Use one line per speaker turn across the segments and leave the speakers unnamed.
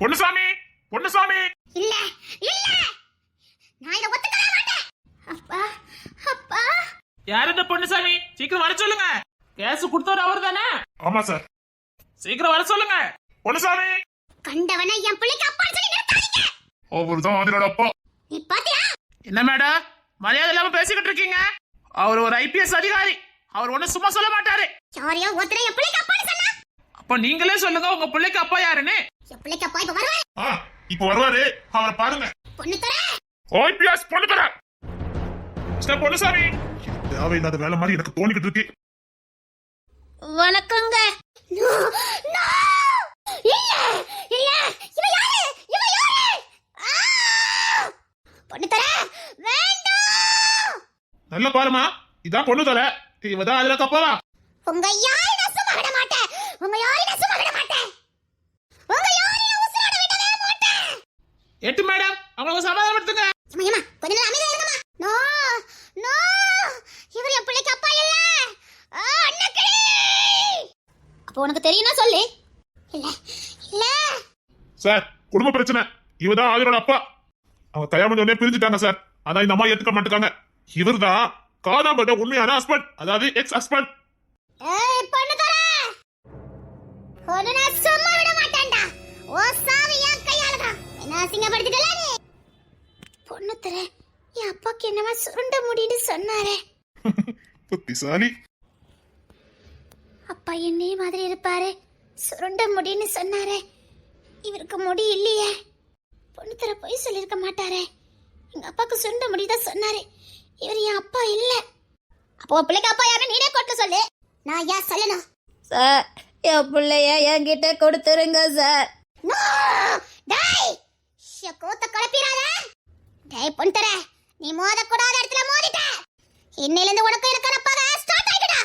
பொன்னுசாமி பொன்னுசாமி.
இல்ல இல்ல. நான் இத ஒத்துக்கவே மாட்டேன். அப்பா அப்பா.
யார் இந்த பொண்ணுசாமி சீக்கிரம் வர சொல்லுங்க. கேஸ் கொடுத்தவர் அவர் தானே?
ஆமா சார்.
சீக்கிரம் வர சொல்லுங்க.
பொன்னுசாமி.
கண்டவனை என் பிள்ளைக்கு அப்பா சொல்லி நிறுத்தாதீங்க.
அவர் தான் ஆதிரோட அப்பா.
நீ பாத்தியா?
என்ன மேடம் மரியாதை இல்லாம பேசிக்கிட்டு இருக்கீங்க. அவர் ஒரு ஐபிஎஸ் அதிகாரி. அவர் ஒண்ணும் சும்மா சொல்ல மாட்டாரு.
யாரையோ ஒருத்தரை என் பிள்ளைக்கு அப்பா சொன்னா?
அப்ப நீங்களே சொல்லுங்க உங்க பிள்ளைக்கு அப்பா யாருன்னு.
என் பிள்ளைக்கு அப்பா இப்ப வருவாரு?
ஆ இப்போ வருவாரு. அவரை பாருங்க.
பொண்ணு தர.
ஓபிஎஸ் பொண்ணு தர. மிஸ்டர் பொன்னுசாமி. தேவையில்லாத வேலை மாதிரி எனக்கு தோணிக்கிட்டு இருக்கு.
வணக்கங்க.
நல்ல பாருமா. இதான் பொண்ணு தர. இவதான் அதுல கப்பாவா
உங்க யாரை நான் சும்மா விட மாட்டேன் உங்க யாரை நான் சும்மா விட மாட்டேன் உங்க யாரை நான் உசுரோட விடவே மாட்டேன்
எட்டு மேடம் அவங்களுக்கு சமாதானப்படுத்துங்க.
ஏம்மா கொஞ்ச நேரம் அமைதியா இருங்கம்மா. நோ நோ இவர் என் பிள்ளைக்கு அப்பா இல்ல. அப்போ உனக்கு தெரியும்னா சொல்லு. இல்ல இல்ல.
சார் குடும்ப பிரச்சனை. இவதான் ஆதிரோட அப்பா. அவங்க கல்யாணம் பண்ண உடனே பிரிஞ்சுட்டாங்க சார். அதான் இந்த அம்மா ஏத்துக்க மாட்டாங்க இவர்தான் காதாம்பட்ட உண்மையான ஹஸ்பண்ட் அதாவது எக்ஸ் ஹஸ்பண்ட்
ஏய் பொண்ணு தர உன்னை நான் சும்மா விட மாட்டேன்டா. ஓ அசிங்கப்படுத்திட்டல நீ? பொண்ணு தர என் அப்பாக்கு என்னவா சுருண்ட முடின்னு சொன்னாரே.
புத்திசாலி.
அப்பா என்னைய மாதிரி இருப்பாரு? சுருண்ட முடின்னு சொன்னாரே. இவருக்கு முடி இல்லையே. பொண்ணு தர போய் சொல்லியிருக்க மாட்டாரே. எங்க அப்பாக்கு சுருண்ட முடி தான் சொன்னாரு. இவர் என் அப்பா இல்ல. அப்போ பிள்ளைக்கு அப்பா யாருன்னு நீனே கொட்ட சொல்லு. நான் ஏன் சொல்லணும்?
சார் என் பிள்ளைய என்கிட்ட கொடுத்துருங்க சார்.
டேய்! ஷே கோத்த கலப்பிராத டேய் பொன்தர நீ மோத கூடாத இடத்துல மோதிட்ட. இன்னையில இருந்து உனக்கு எனக்கு நப்பாக ஸ்டார்ட் ஆயிடுடா.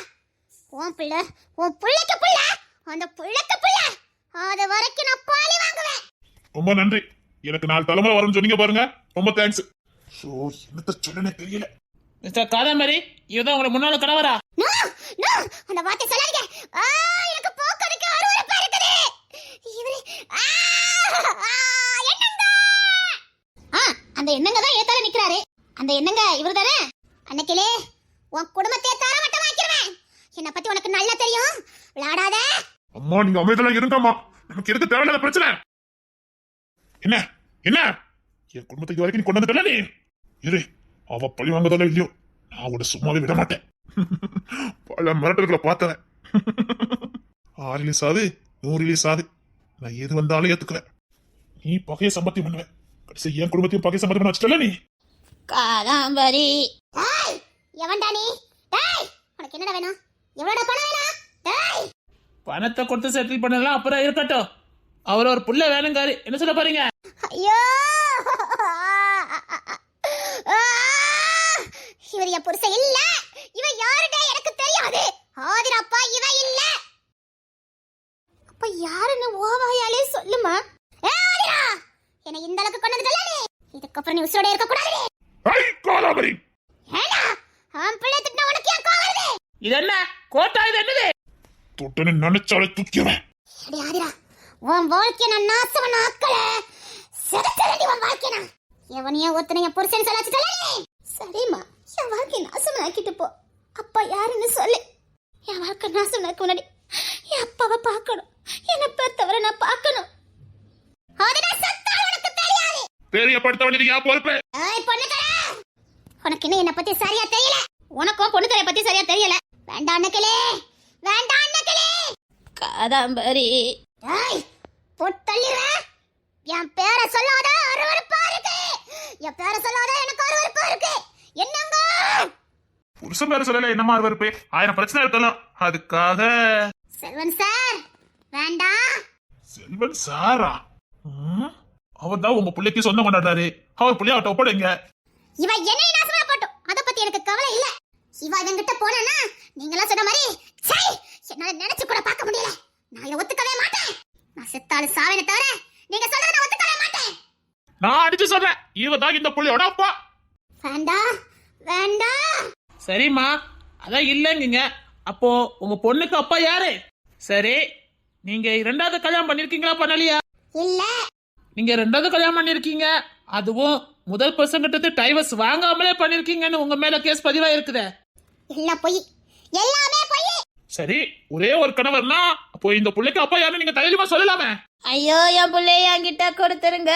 உன் பிள்ளை உன் பிள்ளைக்கு பிள்ளை அந்த பிள்ளைக்கு பிள்ளை. அது வரைக்கும் நான் பாலி வாங்குவேன்.
ரொம்ப நன்றி. எனக்கு நாலு தலைமுறை வரும்னு சொன்னீங்க பாருங்க. ரொம்ப தேங்க்ஸ் ஷோ என்னத்த சொல்லனே தெரியல.
மிஸ்டர் காதம்பரி இவதான் உங்களை முன்னால கணவரா?
நோ நோ அந்த வார்த்தை சொல்லாதீங்க. ஆ எனக்கு போக்கறதுக்கு அருவருப்பா இருக்குது இவரு ஆ ஆ, என்னங்க ஆ அந்த எண்ணங்க தான் ஏத்தால நிக்கிறாரு அந்த என்னங்க இவர் தானே அன்னைக்கிலே உன் குடும்பத்தை தார மட்டமாக்கிடுவேன் என்னை பத்தி உனக்கு நல்லா தெரியும். விளையாடாத.
அம்மா நீங்க அமைதியெல்லாம் இருங்கம்மா. நமக்கு எதுக்கு தேவையில்லாத பிரச்சனை? என்ன? என்ன? என் குடும்பத்தை இது வரைக்கும் நீ கொண்டு வந்துட்டல நீ? இரு அவ பழி வாங்கதால இல்லையோ நான் உன்னை சும்மாவே விட மாட்டேன். பல மிரட்டல்களை பார்த்தவன். ஆறு ரிலீஸ் ஆகுது நூறு ரிலீஸ் ஆகுது நான் எது வந்தாலும் ஏத்துக்குவேன். நீ பகைய சம்பத்தி பண்ணுவேன் கடைசி என் குடும்பத்தையும் பகை சம்பத்தி பண்ண வச்சுட்டல நீ?
காதாம்பரி.
டேய் எவன்டா நீ? டேய் உனக்கு என்னடா வேணும்? எவ்வளோடா பணம் வேணும்? டேய்.
பணத்தை கொடுத்து செட்டில் பண்ணலாம் அப்புறம் இருக்கட்டும். அவர் ஒரு புள்ள வேணுங்காரு. என்ன சொல்ல போறீங்க?
ஐயோ! இவர் என் புருஷன் இல்ல. இவ யாருடா எனக்கு தெரியாது. ஆதிரப்பா இவ இல்ல. அப்ப யாருன்னு ஓவாயாலே சொல்லுமா? ஏ ஆதிரா! என்னை இந்த அளவுக்கு கொண்டு வந்துட்டல நீ. இதுக்கப்புறம் நீ உசுரோட இருக்க கூடாது
ஐ கோலாபரி
ஏடா அவன் பிள்ளை திட்டினா உனக்கு ஏன் கோவம் வருது
இது என்ன கோட்டா இது என்னது?
தொட்டனை நினைச்சாலே தூக்கிறேன்
அடி ஆதிரா உன் வாழ்க்கைய நான் நாசம் ஆக்கல செதச்சரடி உன் வாழ்க்கை நான். எவனையோ ஒருத்தனை என் புருஷன் சொல்ல வச்சுட்டல நீ? சரிம்மா என் வாழ்க்கை நாசம் ஆக்கிட்டு போ. அப்பா யாருன்னு சொல்லு. என் வாழ்க்கை நாசம் ஆக்க முன்னாடி. என் அப்பாவை பார்க்கணும். என்னை பெத்தவரை நான் பார்க்கணும். ஆதிரா சத்தால் உனக்கு தெரியாது.
தெரியப்படுத்த வேண்டியது என் பொறுப்பு.
ஏய் பொண்ணு தர உனக்கு இன்னும் என்ன பத்தி சரியா தெரியல. உனக்கும் பொண்ணு தரைய பத்தி சரியா தெரியல. வேண்டாம் அண்ணக்கிளே. வேண்டாம் அண்ணக்கிளே.
காதாம்பரி.
ஏய் பொட்டல்லிடுவேன் என் பேரை சொல்லாத அருவருப்பா இருக்கு. என் பேரை சொல்லாத எனக்கு அருவருப்பா இருக்கு. என்னங்க?
புருஷன் பேர சொல்லல என்னமா இருப்பே ஆயிரம் பிரச்சனை இருக்கலாம். அதுக்காக.
செல்வன் சார் வேண்டாம்.
செல்வன் சாரா? அவர் தான் உங்க பிள்ளைக்கு சொந்தம் கொண்டாடுறாரு. அவர் பிள்ளைய அவட்ட ஒப்படைங்க.
இவ என்னை நாசமா போட்டோம். அத பத்தி எனக்கு கவலை இல்ல. இவ என்கிட்ட போனா நீங்களா சொன்ன மாதிரி சை என்னால நினைச்சு கூட பார்க்க முடியல. நான் இதை ஒத்துக்கவே மாட்டேன். நான் செத்தாலும் சாவேனே தவிர நீங்க சொல்றத நான் ஒத்துக்கவே மாட்டேன்.
நான் அடிச்சு சொல்றேன். இவ தான் இந்த பிள்ளையோட அப்பா.
வேண்டாம் வேண்டாம்
சரிம்மா அதான் இல்லைங்க அப்போ உங்க பொண்ணுக்கு அப்பா யாரு? சரி நீங்க இரண்டாவது கல்யாணம் பண்ணிருக்கீங்களா பண்ணலையா?
இல்ல.
நீங்க ரெண்டாவது கல்யாணம் பண்ணிருக்கீங்க. அதுவும் முதல் பர்சன் கிட்ட டைவர்ஸ் வாங்காமலே பண்ணிருக்கீங்கன்னு உங்க மேல கேஸ் பதிவா இருக்குதே
எல்லாம் பொய். எல்லாமே பொய்.
சரி ஒரே ஒரு கணவர்னா அப்போ இந்த பிள்ளைக்கு அப்பா யாருன்னு நீங்க தைரியமா சொல்லலாமே.
ஐயோ என் பிள்ளைய என்கிட்ட கொடுத்துருங்க.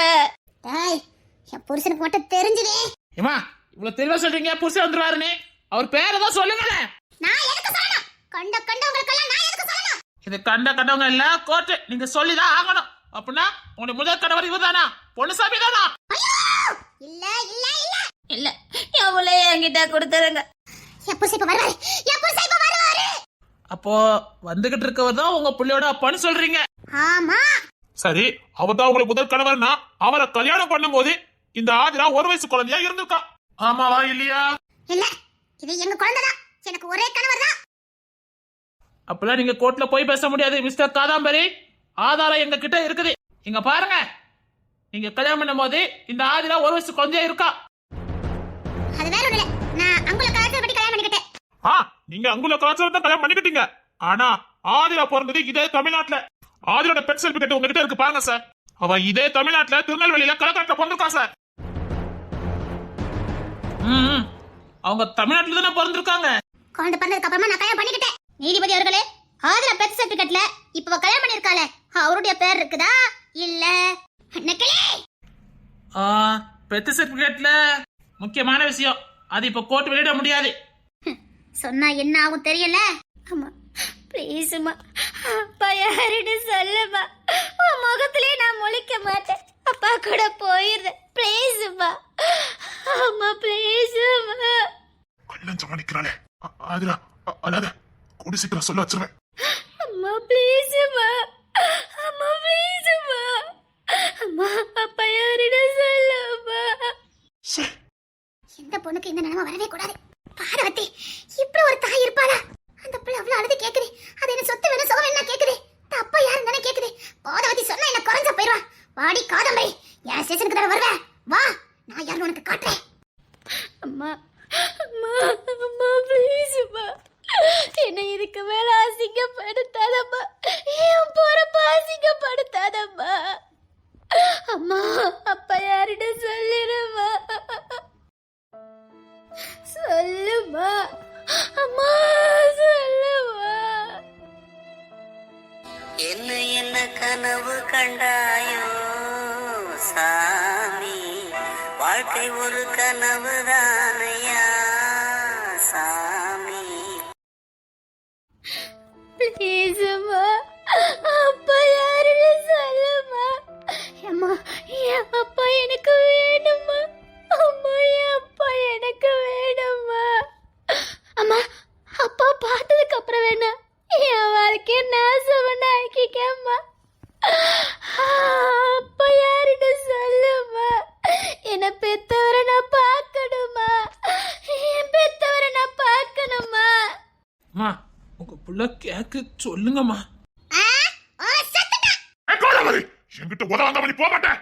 டேய் என் புருஷனுக்கு மட்டும் தெரிஞ்சுதே
ஏமா இவ்வளவு தெளிவா சொல்றீங்க புருஷன் வந்துருவாருன்னு? அவர் பேரை தான் சொல்லுங்களேன்
நான் எதுக்கு சொல்லணும்? கண்ட கண்டவங்களுக்கெல்லாம் நான் எதுக்கு சொல்லணும்?
இது கண்ட கண்டவங்க எல்லாம் கோர்ட்டு. நீங்க சொல்லிதான் ஆகணும். அப்படின்னா உங்களுடைய முதல் கணவர் இவர்தானா? பொன்னுசாமி தானா?
இல்ல இல்ல இல்ல.
இல்ல என் பிள்ளைய என்கிட்ட கொடுத்துருங்க.
புருஷன் இப்ப வருவாரு. புருஷன் இப்ப வருவாரு.
அப்போ வந்துகிட்டு இருக்கவர் தான் உங்க புள்ளையோட அப்பான்னு சொல்றீங்க.
ஆமா.
சரி அவர் தான் உங்களுக்கு முதல் கணவர்னா அவரை கல்யாணம் பண்ணும்போது இந்த ஆதிரா ஒரு வயசு குழந்தையா இருந்திருக்கா? ஆமாவா இல்லையா?
இல்ல இது எங்க குழந்தைதான் எனக்கு ஒரே கணவர் தான்.
அப்பெல்லாம் நீங்க கோர்ட்ல போய் பேச முடியாது மிஸ்டர் காதாம்பரி. ஆதாரம் எங்க கிட்ட இருக்குது. இங்க பாருங்க. நீங்க கல்யாணம் பண்ணும் போது இந்த ஆதிரா ஒரு வயசு குழந்தையா இருக்கா?
அது வேற ஒண்ணு இல்ல நான் அங்குல கலாச்சார படி கல்யாணம் பண்ணிக்கிட்டேன்
ஆ நீங்க அங்குல கலாச்சாரம் தான் கல்யாணம் பண்ணிக்கிட்டீங்க. ஆனா ஆதிரா பிறந்தது இதே தமிழ்நாட்டுல. ஆதிரோட பெட் சர்டிபிகேட் உங்ககிட்ட இருக்கு பாருங்க சார். அவ இதே தமிழ்நாட்டுல திருநெல்வேலியில கலக்காட்டுல பிறந்திருக்கா சார்.
அவங்க தமிழ்நாட்டுல தானே பிறந்திருக்காங்க.
குழந்தை பிறந்ததுக்கு அப்புறமா நான் கல்யாணம் பண்ணிக்கிட்டேன். நீதிபதி அவர்களே ஆதிரா பெத் சர்டிபிகேட்ல இப்ப கல்யாணம் பண்ணிருக்காளே அவருடைய பேர் இருக்குதா? இல்ல. நக்கலே
ஆ, பெத்து சர்டிபிகேட்ல முக்கியமான விஷயம். அது இப்ப கோர்ட் வெளியிட முடியாது.
சொன்னா என்ன ஆகும் தெரியல?
அம்மா ப்ளீஸ்மா அப்பா யாருன்னு சொல்லுமா உன் முகத்திலே நான் முழிக்க மாட்டேன். அப்பா கூட போயிடுறேன் ப்ளீஸ்மா அம்மா. ப்ளீஸ்மா
நிக்கிறாளே ஆ- ஆதிரா அ- அழாத. கூடி சீக்கிரம் சொல்ல வச்சிருவேன்.
அம்மா ப்ளீஸ்மா அம்மா. ப்ளீஸ்மா அம்மா. அப்பா யாருன்னு சொல்லுமா
இந்த பொண்ணுக்கு இந்த நிலைமை வரவே கூடாது பார்வதி இப்படி ஒரு தாய் இருப்பாளா அந்த பிள்ளை அவ்வளவு அழுது கேக்குது அது என்ன சொத்து வேணும் சுகம் என்ன கேக்குது தப்பா யாரும் தானே கேக்குது பாதவதி சொன்னா என்ன குறைஞ்ச போயிருவா வாடி காதம்பரி என் ஸ்டேஷனுக்கு தானே வருவேன் வா நான் யாரும் உனக்கு காட்டுறேன்
அம்மா அம்மா அம்மா ப்ளீஸ்மா என்னை இதுக்கு மேல அசிங்கப்படுத்தாதம்மா என் போறப்ப அசிங்கப்படுத்தாதம்மா அம்மா அப்பா யாருன்னு சொல்லிடுமா சொல்லுமா? அம்மா சொல்லுமா?
என்ன என்ன கனவு கண்டாயோ சாமி? வாழ்க்கை ஒரு கனவு தானையா
சொல்லுங்கம்மா.
என்கிட்ட உதவாங்க பண்ணி போக மாட்டேன்.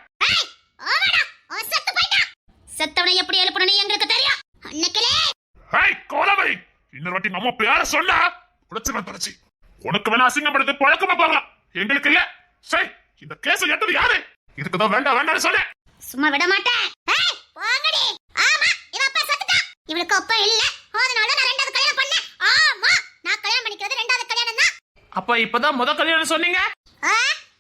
செத்தவனை எப்படி எழுப்பணும்னு எங்களுக்கு தெரியும். அன்னைக்கிலே.
ஹேய் கோதாவரி இன்னொரு வாட்டி நம்ம பேர சொன்னா பிரச்சனை தொடச்சு உனக்கு வேணா அசிங்கப்படுத்தி பழக்கமா போகலாம். எங்களுக்கு இல்ல. சரி இந்த கேஸ் எடுத்தது யாரு? இதுக்குதான் வேண்டாம் வேண்டாம்னு சொன்னேன்.
சும்மா விட மாட்டேன். ஏய், போங்கடி. ஆமா, இவ அப்பா செத்துட்டான். இவளுக்கு அப்பா இல்ல. அதனால நான் ரெண்டாவது கல்யாணம் பண்ணேன். ஆமா நான் கல்யாணம் பண்ணிக்கிறது ரெண்டாவது
அப்ப இப்பதான் முத கல்யாணம் சொன்னீங்க?
ஆ,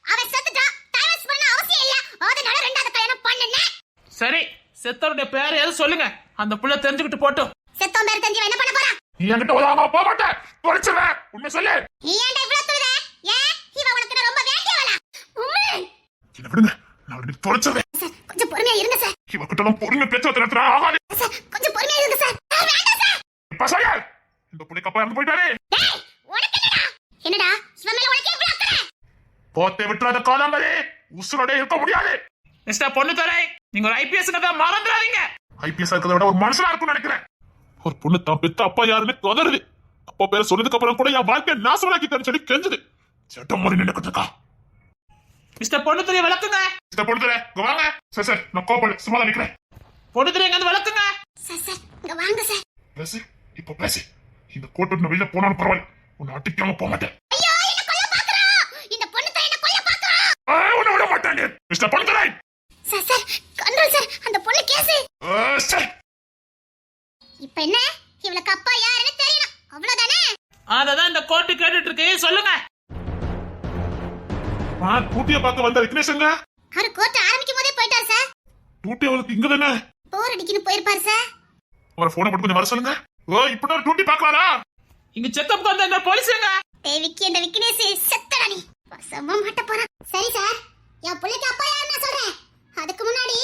அவன் செத்துட்டான் டைவர்ஸ் பண்ண அவசியம் இல்ல. அதனால ரெண்டாவது கல்யாணம் பண்ணேன்
சரி செத்தவருடைய பேர் எது சொல்லுங்க? அந்த புள்ள தெரிஞ்சுக்கிட்டு போட்டும்
செத்தவன் பேர் தெரிஞ்சு என்ன பண்ண போறான்?
நீ என்கிட்ட உதவாம போக மாட்டேன். தொலைச்சிருவேன் உண்மை சொல்லு.
நீ ஏன்டா இவ்வளவு துருத ஏன் இவ உனக்கு ரொம்ப வேண்டியவளா? உம்மே.
என்ன விடுங்க. நான் உடனே தொலைச்சிருவேன்
சார் கொஞ்சம் பொறுமையா இருங்க சார்.
இவகிட்ட எல்லாம் பொறுமை பேச்சு நடத்துறா ஆகாது.
சார் கொஞ்சம் பொறுமையா இருங்க சார். வேண்டாம்
சொல்ல இந்த பிள்ளைக்கு அப்பா இறந்து போயிட்டாரு.
டேய் உனக்கு என்னடா இவன் மேல உனக்கு இவ்வளவு அக்கறை?
போத்தை விட்டுறாத காதாம்பரி உசுரோட இருக்க முடியாது.
மிஸ்டர் பொண்ணுத்துறை நீங்க ஒரு ஐபிஎஸ் தான் மறந்துடாதீங்க.
ஐபிஎஸ் இருக்கிறத விட ஒரு மனுஷனா இருக்கும்னு நினைக்கிறேன். ஒரு பொண்ணு தான் பெத்த அப்பா யாருன்னு கதறுது. அப்பா பேரை சொன்னதுக்கு அப்புறம் கூட என் வாழ்க்கையை நாசமாக்கி தரேன்னு சொல்லி கெஞ்சுது. சட்டம் நின்னுக்கிட்டு இருக்கா?
மிஸ்டர் பொண்ணுத்துறை விளக்குங்க
இந்த பொண்ணு இங்க வாங்க. சரி சார் நான் கோப்பல் சும்மா தான் நிக்கிறேன்.
பொண்ணுத்துறை எங்க வந்து விளக்குங்க
சார் சார் இங்க வாங்க சார்.
பேசு இப்ப பேசு. இந்த கோட்டு வெளியில போனாலும் பரவாயில்ல. உன்னை அடிக்காம போக மாட்டேன்.
உன்னை விட மாட்டாங்க. Mister Ponnudurai sir sir control sir அந்த பொண்ணு கேஸ். சார். இப்போ என்ன? இவளுக்கு அப்பா
யாருன்னு தெரியணும். அவ்வளவுதானே? அததான் இந்த கோர்ட்டு கேட்டுட்டு இருக்கு. சொல்லுங்க. ஆ டூட்டியை பார்க்க வந்த விக்னேஷங்க
அவர் கோர்ட் ஆரம்பிக்கும் போதே போயிட்டார் சார்.
டூட்டி அவளுக்கு இங்க தானே?
போர் அடிக்கின்னு போயிருப்பார் சார்.
அவரை போட்டு கொஞ்சம் வர சொல்லுங்க. ஓ இப்போ டூட்டி பார்க்கலாரா?
இங்க செக்கப் வந்த இந்த போலீஸுங்க?
டேய் விக்கி அந்த விக்னேஷ் செத்தடா நீ. பசமா மாட்ட போறான். சரி சார் என் பிள்ளைக்கு அப்பா யாருன்னு சொல்றேன். அதுக்கு முன்னாடி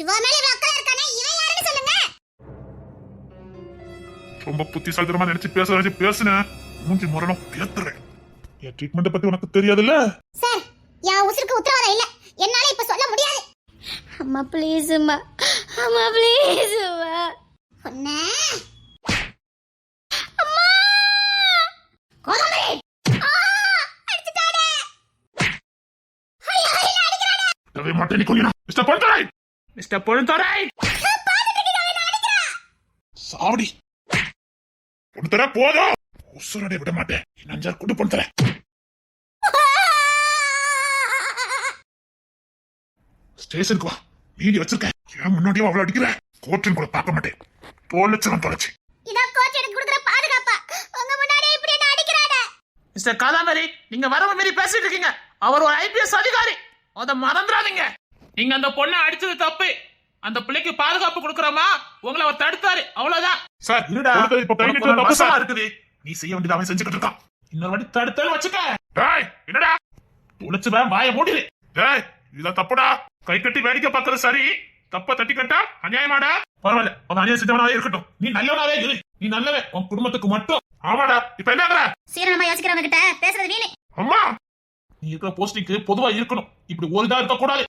இவ மேல இவ அக்கறை இருக்கானே இவன் யாருன்னு சொல்லுங்க.
ரொம்ப புத்திசாலித்தனமா நினைச்சு பேச நினைச்சு பேசுனேன் மூஞ்சி முரணம் பேத்துறேன் என் ட்ரீட்மெண்ட் பத்தி உனக்கு தெரியாதுல்ல?
சார் என் உசுருக்கு உத்தரவாதம் இல்ல. என்னால இப்ப சொல்ல முடியாது.
அம்மா ப்ளீஸும்மா அம்மா. ப்ளீஸும்மா
ஒன்ன அம்மா கோதம்பரி ஆ அடிச்சுட்டாடே ஐயோ என்ன அடிக்கிறானே
தவே மாட்டேன் நீ கொஞ்சம் மிஸ்டர் பண்றாய்
மிஸ்டர் பொழுத்தோரை
சாவடி! பொண்ணு தர போதும்! உசுரடை விட மாட்டேன். அஞ்சாறு கொண்டு பொண்ணு தரேன் ஸ்டேஷனுக்கு வா. வச்சிருக்கேன். ஏன் முன்னாடியே அவளை அடிக்கிற? கோர்ட்டின் கூட பார்க்க மாட்டேன். தொலைச்சு
இதான் கோச் எனக்கு கொடுக்குற பாதுகாப்பா உங்க முன்னாடியே இப்படி என்ன அடிக்கிறானே
மிஸ்டர் காதாம்பரி நீங்க வரவ மாரி பேசிட்டு இருக்கீங்க. அவர் ஒரு ஐபிஎஸ் அதிகாரி. அத மறந்துடாதீங்க. நீங்க அந்த பொண்ணை அடிச்சது தப்பு. அந்த பிள்ளைக்கு பாதுகாப்பு கொடுக்கறோமா? உங்களை அவர் தடுத்தாரு. அவ்வளவுதான்.
சார்
இருடா.
இப்ப தப்பு சார்.
இருக்குது.
நீ செய்ய வேண்டியது அவன் செஞ்சுக்கிட்டு இருக்கான்.
இன்னொரு வாட்டி தடுத்தாலும் வச்சுக்க.
டேய் என்னடா?
துளைச்சுவேன் வாய மூடிடு
டேய் இதான் தப்புடா. கை கட்டி வேடிக்கை பார்க்கறது சரி. தப்ப தட்டி கட்டா அநியாயமாடா?
பரவாயில்ல. அவன் அநியாயம் செஞ்சவனாவே இருக்கட்டும். நீ நல்லவனாவே இரு. நீ நல்லவன் உன் குடும்பத்துக்கு மட்டும்.
ஆமாடா இப்ப என்னங்கற
சீரணமா யோசிக்கிறவங்க கிட்ட பேசுறது வீணு.
அம்மா!
நீ இருக்கிற போஸ்டிங்க்கு பொதுவா இருக்கணும். இப்படி ஒரு இதா இருக்க கூடாது.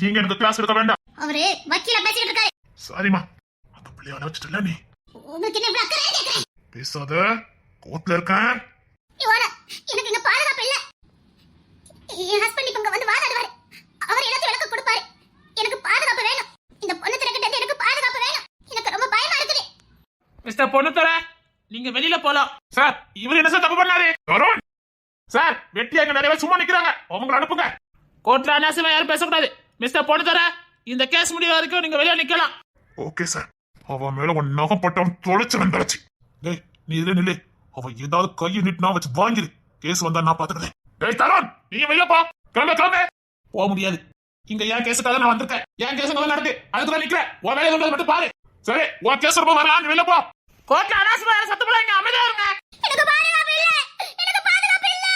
நீங்க எனக்கு கிளாஸ் எடுக்க வேண்டாம்.
அவரு வக்கீல பேசிக்கிட்டு இருக்காரு.
சாரிம்மா. அந்த பிள்ளைய வச்சுட்டல நீ?
உங்களுக்கு என்ன அக்கறை கேக்குறேன்
பேசாத. கோர்ட்ல இருக்கேன்.
எனக்கு இங்க பாதுகாப்பு இல்ல. என் ஹஸ்பண்ட் இப்ப இங்க வந்து வாதாடுவாரு அவர் எனக்கு விளக்கம் கொடுப்பாரு எனக்கு பாதுகாப்பு வேணும் இந்த பொண்ணு திறக்கிட்ட எனக்கு பாதுகாப்பு வேணும் எனக்கு ரொம்ப பயமா இருக்குது
மிஸ்டர் பொண்ணுத்தர நீங்க வெளியில போலாம்.
சார் இவர் என்ன சார் தப்பு பண்ணாரு? தருண்
சார்
வெட்டியா இங்க நிறைய பேர் சும்மா நிக்கிறாங்க. அவங்கள அனுப்புங்க.
கோர்ட்ல அனாவசியமா யாரும் பேசக்கூடாது. மிஸ்டர் பொண்ணுத்தர இந்த கேஸ் முடிய வரைக்கும் நீங்க வெளியே நிக்கலாம்.
Okay sir. அவன் மேல உன் நகம் பட்டவன் தொலைச்சு வந்துருச்சு டேய் நீ இதுல நில்லு. அவன் ஏதாவது கையை நீட்டினா வச்சு வாங்கிடு கேஸ் வந்தா நான் பாத்துக்கிறேன். டேய் தருண் நீங்க வெளில போ. கிளம்ப கிளம்ப.
போக முடியாது. இங்க என் கேஸுக்காக நான் வந்திருக்கேன். என் கேஸ் நடக்கு. அதுக்கு நான் நிக்கிறேன். உன் சொல்றது மட்டும் பாரு.
சரி உன் கேஸ் ரொம்ப வரலாம் நீ வெளில போ.
கோர்ட்ல அனாவசியமா யாரும் சத்தம் போடாதீங்க அமைதியா இருங்க.
எனக்கு பாதுகாப்பு இல்ல. எனக்கு பாதுகாப்பு இல்ல.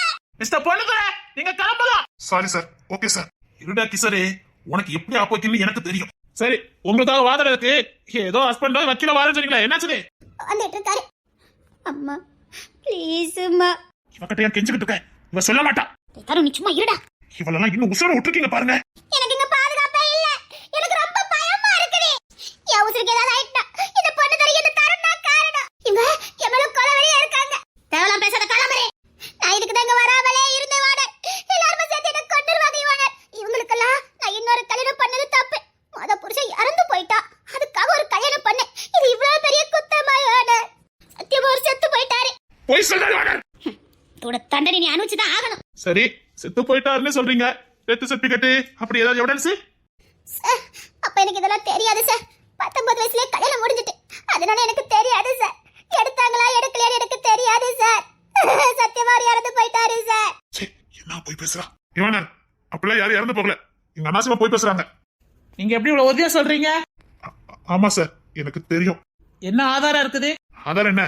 மிஸ்டர் பொண்ணுத்தர நீங்க கிளம்பலாம்
சாரி சார் ஓகே சார்
இருடா கிசரே உனக்கு எப்படி ஆப்போக்கின்னு எனக்கு தெரியும். சரி உங்களுக்காக வாதாடுறதுக்கு ஏதோ ஹஸ்பண்டோ வக்கீல வாரம் சொன்னீங்களா என்னாச்சு
வந்துட்டு இருக்காரு
அம்மா ப்ளீஸும்மா
இவகிட்ட ஏன் கெஞ்சுக்கிட்டு இருக்கேன் இவ சொல்ல மாட்டா.
தரும் நீ சும்மா இருடா.
இவளெல்லாம் இன்னும் உசுரோட விட்டுருக்கீங்க பாருங்க.
எனக்கு இங்க பாதுகாப்பே இல்ல. எனக்கு ரொம்ப பயமா இருக்குது. என் உசுருக்கு ஏதாவது ஆயிட்டா இந்த பொண்ணு தர இந்த தரம் தான் காரணம் இவங்க என் மேல கொலவெளியா இருக்காங்க தேவலாம் பேசாத கிளம்புறே நான் இதுக்கு தான் இங்க வராமலே இருந்தே வாட எல்லாரும் சேர்த்து என்ன கொண்டுருவாங்க இவங்க இவங்களுக்கெல்லாம் நான் இன்னொரு கல்யாணம் பண்ணது தப்பு மொத புருஷன் இறந்து போயிட்டா அதுக்காக ஒரு கல்யாணம் பண்ணேன் இது இவ்வளவு பெரிய குத்தமாயோட சத்தியமா ஒரு செத்து போயிட்டாரு
போய்
இதோட தண்டனை நீ அனுப்பிச்சுதான் ஆகணும்.
சரி செத்து போயிட்டாருன்னு சொல்றீங்க. டெத் சர்டிபிகேட் அப்படி ஏதாவது எவிடன்ஸ்
சார் அப்ப எனக்கு இதெல்லாம் தெரியாது சார். பத்தொன்பது வயசுலயே கல்யாணம் முடிஞ்சிட்டு. அதனால எனக்கு தெரியாது சார். எடுத்தாங்களா எடுக்கலையா எனக்கு தெரியாது சார். சத்தியமாரி இறந்து போயிட்டாரு சார்.
சே என்ன போய் பேசுறா? இவனர் அப்படிலாம் யாரும் இறந்து போகல. எங்க அனாசிமா போய் பேசுறாங்க.
நீங்க எப்படி இவ்வளவு உறுதியா சொல்றீங்க?
ஆமா சார். எனக்கு தெரியும்.
என்ன ஆதாரம் இருக்குது?
அதால என்ன?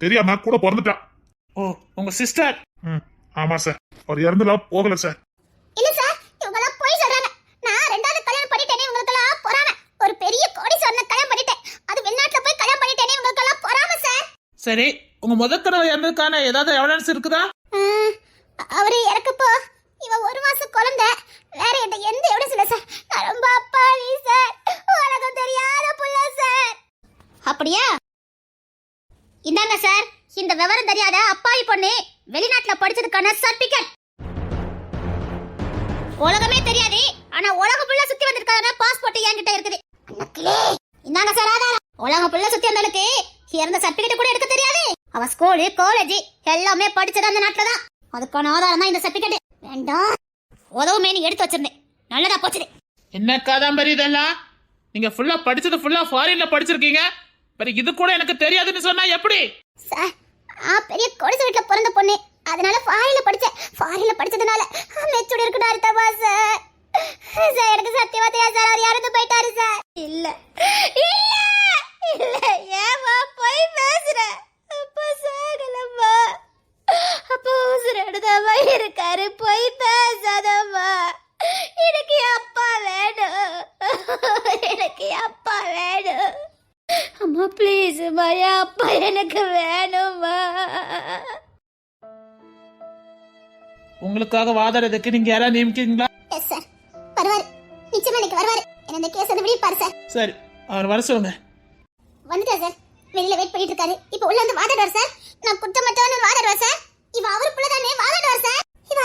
தெரியாம கூட பிறந்துட்டா.
ஓ உங்க சிஸ்டர்.
ம் ஆமா சார் அவர் இறந்துலாம் போகல சார்
இல்ல சார் இவங்க எல்லாம் போய் சொல்றாங்க. நான் ரெண்டாவது கல்யாணம் பண்ணிட்டேனே இவங்களுக்கு எல்லாம் பொறாம. ஒரு பெரிய கோடி சொன்ன கல்யாணம் பண்ணிட்டேன். அது வெளிநாட்டுல போய் கல்யாணம் பண்ணிட்டேனே இவங்களுக்கு எல்லாம் பொறாம சார்
சரி உங்க முதல் தடவை இறந்ததுக்கான ஏதாவது எவிடன்ஸ் இருக்குதா?
அவரு இறக்கப்போ இவ ஒரு மாசம் குழந்தை. வேற எந்த எந்த எவிடன்ஸ் இல்ல சார் நான் ரொம்ப அப்பாவி சார் உலகம் தெரியாத புள்ள சார் அப்படியா? இந்தாங்க சார் இந்த விவரம் தெரியாத அப்பாவி பொண்ணு வெளிநாட்டுல படிச்சதுக்கான சர்டிபிகேட் உலகமே தெரியாது ஆனா உலகம் ஃபுல்லா சுத்தி வந்திருக்கான பாஸ்போர்ட் என்கிட்ட இருக்குது. இந்தாங்க சார் ஆதாரம் உலகம் ஃபுல்லா சுத்தி வந்தவளுக்கு இறந்த சர்டிபிகேட் கூட எடுக்க தெரியாது. அவ ஸ்கூலு காலேஜ் எல்லாமே படிச்சது அந்த நாட்டுல தான். அதுக்கான ஆதாரம் தான் இந்த சர்டிபிகேட் வேண்டாம். உதவுமே நீ எடுத்து வச்சிருந்தேன் நல்லதா போச்சு
என்ன காதாம்பரி இதெல்லாம்? நீங்க ஃபுல்லா படிச்சது ஃபுல்லா ஃபாரின்ல படிச்சிருக்கீங்க. பட் இது கூட எனக்கு தெரியாதுன்னு சொன்னா எப்படி?
சார் ஆ பெரிய கொடிசை வீட்டுல பிறந்த பொண்ணு. அதனால ஃபாரின்ல படிச்சேன். ஃபாரின்ல படிச்சதுனால மெச்சூர்ட் அர்த்தமா சார்? அவர் இறந்து போயிட்டாரு சார்.
இல்ல. இல்ல! இல்ல. ஏமா போய் பேசுற. அப்பா சாகலம்மா. அப்பா உசுரோடுதாம்மா இருக்காரு. போய் பேசாதம்மா. எனக்கு அப்பா வேணும். எனக்கு அப்பா வேணும். அம்மா ப்ளீஸ் என் அப்பா எனக்கு வேணும்மா.
உங்களுக்காக வாதாடுறதுக்கு நீங்க யாராவது நியமிக்கிறீங்களா?
எஸ் சார் வருவாரு. நிச்சயமா இன்னைக்கு வருவாரு. என்ன இந்த கேஸ் வந்து விழிப்பாரு சார்
சரி அவர் வர சொல்லுங்க.
வந்துட்டார் சார் வெளியில வெயிட் பண்ணிட்டு இருக்காரு. இப்போ உள்ள வந்து வாதாடுவார் சார் நான் குற்றமற்றவன் வாதாடுவார் சார் இவ அவர் பிள்ளைதானே வாதாடுவார் சார் இவ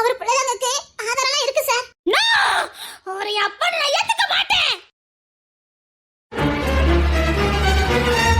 அவர் பிள்ளைதாங்க ஆதாரம் இருக்கு சார்
ஒரு அப்பா நான் ஏத்துக்க Música